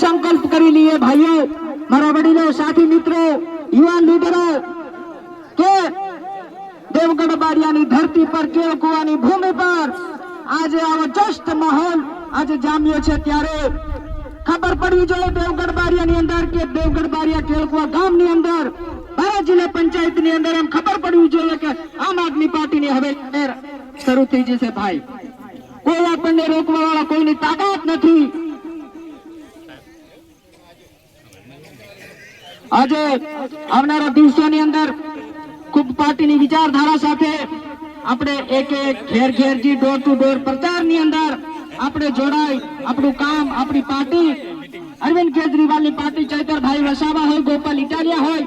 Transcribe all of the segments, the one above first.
સંકલ્પ કરી લઈએ ભાઈઓ, મારા વડીલો, સાથી મિત્રો, યુવાન લીડરો, કે દેવગઢ બારિયાની ધરતી પર કેળકુવાની ભૂમિ પર આજે આવો જસ્ટ માહોલ આજે જામ્યો છે ત્યારે. ખબર પડવી જોઈએ દેવગઢ બારિયાની અંદર કે દેવગઢ બારિયા કેળકુવા ગામની અંદર, બારા જિલ્લા પંચાયતની અંદર એમ ખબર પડવી જોઈએ કે આમ આદમી પાર્ટીની હવે શરૂ થઈ જશે ભાઈ. કોઈ આપણને રોકવા વાળા કોઈની તાકાત આજે આવનારા દિવસોની અંદર ખૂબ પાર્ટીની વિચારધારા સાથે આપણે એક એક ઘેર ઘેરજી ડોર ટુ ડોર પ્રચારની અંદર આપણે જોડાય આપણું કામ, આપણી પાર્ટી. અરવિંદ કેજરીવાલની પાર્ટી ચૈતરભાઈ વસાવા હોય, ગોપાલ ઇટાલિયા હોય,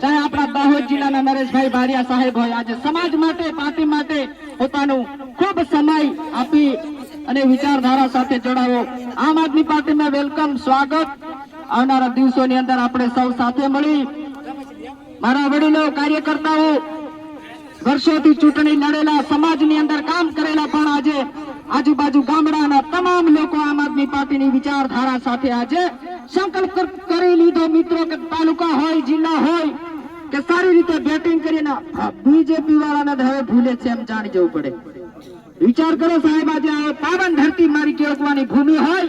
ચાહે આપણા દાહોદ જિલ્લાના નરેશભાઈ ભારિયા સાહેબ હોય, આજે સમાજ માટે, પાર્ટી માટે પોતાનું ખૂબ સમય આપી અને વિચારધારા સાથે જોડાવો. આમ આદમી પાર્ટીમાં વેલકમ, સ્વાગત. આવનારા દિવસોની અંદર આપણે સૌ સાથે મળી. મારા વડીલો, કાર્યકર્તાઓ, વર્ષોથી ચૂંટણી લડેલા, સમાજની અંદર કામ કરેલા પણ આજે આજુબાજુ ગામડાના તમામ લોકો આમ આદમી પાર્ટીની વિચારધારા સાથે આજે સંકલ્પ કરી લીધો. મિત્રો, કે તાલુકા હોય, જિલ્લા હોય, કે સારી રીતે બેટિંગ કરીને બીજેપી વાળાને હવે ભૂલે છે એમ જાણી જવું પડે. વિચાર કરો સાહેબ, આજે પાવન ધરતી મારી કેળકવાની ભૂમિ હોય,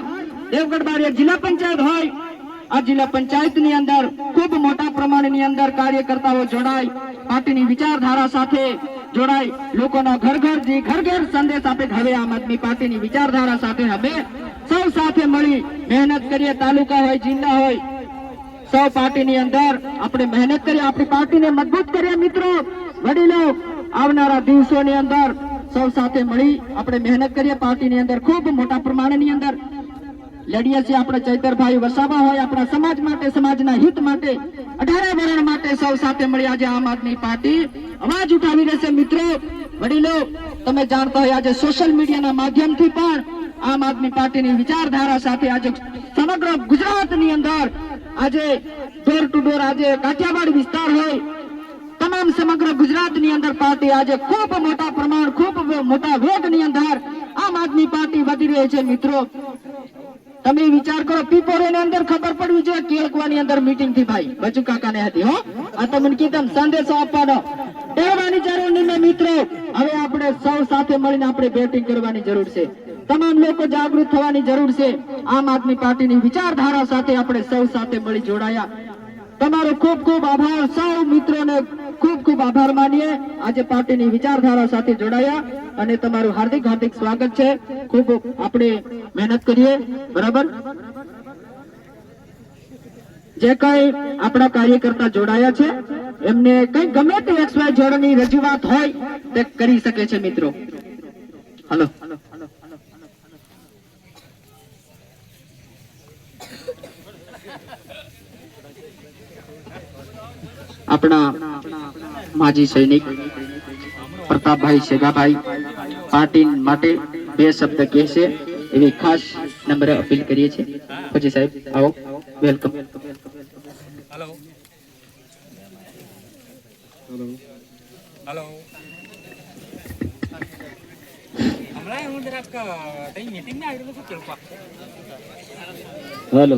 દેવગઢ બારિયા જિલ્લા પંચાયત હોય આ જિલ્લા પંચાયતની અંદર ખૂબ મોટા પ્રમાણની અંદર કાર્યકર્તાઓ જોડાય પાર્ટીની વિચારધારા સાથે જોડાય લોકોના ઘર ઘર જે ઘર ઘર સંદેશ આપે હવે આમ આદમી પાર્ટીની વિચારધારા સાથે હવે સૌ સાથે મળી મહેનત કરીએ, તાલુકા હોય, જિલ્લા હોય, સૌ પાર્ટીની અંદર આપણે મહેનત કરીએ, આપણી પાર્ટીને મજબૂત કરીએ મિત્રો, વડીલો, આવનારા દિવસોની અંદર સૌ સાથે મળી આપણે મહેનત કરીએ, પાર્ટીની અંદર ખૂબ મોટા પ્રમાણની અંદર લડીએ છીએ આપણે ચૈતરભાઈ વસાવા હોય, આપણા સમાજ માટે, સમાજના હિત માટે, અઢારે વરણ માટે સૌ સાથે મળી આજે આમ આદમી પાર્ટી. અવાજ ઉઠાવી રહેશે મિત્રો, વડીલો, તમે જાણતા હોય આજે સોશિયલ મીડિયાના માધ્યમથી પણ આમ આદમી પાર્ટીની વિચારધારા સાથે આજે સમગ્ર ગુજરાતની અંદર આજે ડોર ટુ ડોર આજે કાઠિયાવાડ વિસ્તાર હોય, તમામ સમગ્ર ગુજરાતની અંદર પાર્ટી આજે ખૂબ મોટા પ્રમાણ, ખૂબ મોટા વેગની અંદર આમ આદમી પાર્ટી વધી રહી છે મિત્રો. તમે વિચાર કરો, પીપોરેની અંદર ખબર પડવી જોઈએ કેળકવાની અંદર મીટિંગથી ભાઈ. બચુ કાકાને હતી હો? આ તમને કીધું સંદેશો આપવાનો. કહેવાની જરૂર નહીં મિત્રો. હવે આપણે સૌ સાથે મળીને આપણે બેટિંગ કરવાની જરૂર છે. તમામ લોકો જાગૃત થવાની જરૂર છે. આમ આદમી પાર્ટીની વિચારધારા સાથે આપણે સૌ સાથે મળી જોડાયા. તમારો ખૂબ ખૂબ આભાર. સૌ મિત્રોને ખૂબ ખૂબ આભાર માનીએ. આજે પાર્ટીની વિચારધારા સાથે જોડાયા અને તમારું હાર્દિક હાર્દિક સ્વાગત છે. ખૂબ આપણે મહેનત કરીએ. બરાબર? જે કઈ આપણા કાર્યકર્તા જોડાયા છે, એમને કઈ ગમે તે એક્સ વાય ઝેડની રજૂઆત હોય, તે કરી શકે છે મિત્રો. હલો. આપણા માજી સૈનિક પ્રતાપભાઈ શેગાભાઈ પાર્ટી માટે બે શબ્દ કહેશે એવી ખાસ નમ્ર અપીલ કરીએ છીએ. પછી સાહેબ આવો વેલકમ. હેલો. Hello hello